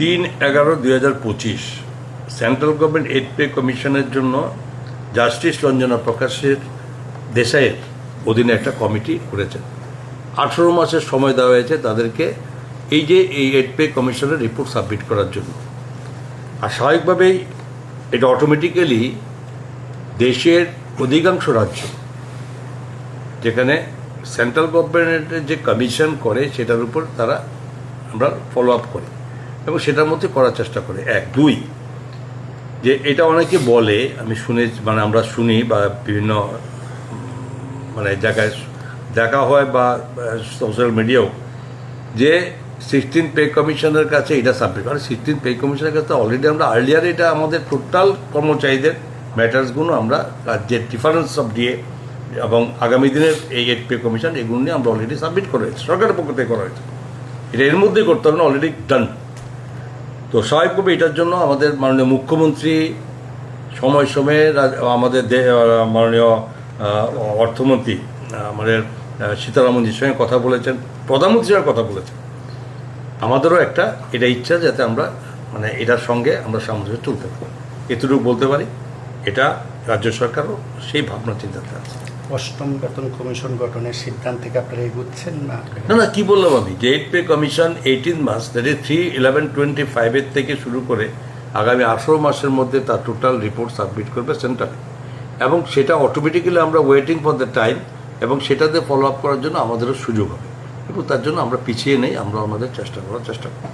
তিন এগারো দুই হাজার পঁচিশ, সেন্ট্রাল গভর্নমেন্ট এইড পে কমিশনের জন্য জাস্টিস রঞ্জনা প্রকাশের দেশাইয়ের অধীনে একটা কমিটি করেছেন আঠেরো মাসের সময় দেওয়া হয়েছে তাদেরকে এই যে এই এইড পে কমিশনের রিপোর্ট সাবমিট করার জন্য। আর স্বাভাবিকভাবেই এটা অটোমেটিক্যালি দেশের অধিকাংশ রাজ্য, যেখানে সেন্ট্রাল গভর্নমেন্টের যে কমিশন করে সেটার উপর তারা আমরা ফলো আপ করি। এবং সেটার মধ্যে করার চেষ্টা করে। এক। দুই, যে এটা অনেকে বলে, আমি শুনে মানে আমরা শুনি বা বিভিন্ন মানে জায়গায় দেখা হয় বা সোশ্যাল মিডিয়াও যে সিক্সটিন পে কমিশনের কাছে এটা সাবমিট মানে সিক্সটিন পে কমিশনের কাছে অলরেডি আমরা আর্লিয়ার এটা আমাদের টোটাল কর্মচারীদের ম্যাটার্সগুলো আমরা যে ডিফারেন্স অফ ডিএ এবং আগামী দিনের এই এইট পে কমিশন এগুলো নিয়ে আমরা অলরেডি সাবমিট করা হয়েছে, সরকারের পক্ষ থেকে করা হয়েছে। এটা এর মধ্যেই করতে হবে, না অলরেডি ডান তো স্বাভাবিকভাবে এটার জন্য আমাদের মাননীয় মুখ্যমন্ত্রী সময় সময়ে আমাদের মাননীয় অর্থমন্ত্রী আমাদের সীতারামনজির সঙ্গে কথা বলেছেন, প্রধানমন্ত্রীর সঙ্গে কথা বলেছেন। আমাদেরও একটা এটা ইচ্ছা যাতে আমরা মানে এটার সঙ্গে আমরা সামঞ্জস্য তুলতে পারি। এতটুকু বলতে পারি। এটা রাজ্য সরকারও সেই ভাবনা চিন্তাতে আছে। অষ্টম বেতন কমিশন গঠনের সিদ্ধান্ত থেকে আপনারা এগুচ্ছেন না? না না কি বললাম আমি? যে eight pay commission eighteen mass that is three eleven twenty ফাইভের থেকে শুরু করে আগামী আঠেরো মাসের মধ্যে তার টোটাল রিপোর্ট সাবমিট করবে সেন্টারে এবং সেটা অটোমেটিক্যালি আমরা ওয়েটিং ফর দ্য টাইম এবং সেটাতে ফলো আপ করার জন্য আমাদেরও সুযোগ হবে। এবং তার জন্য আমরা পিছিয়ে নেই আমরা আমাদের চেষ্টা করার চেষ্টা করি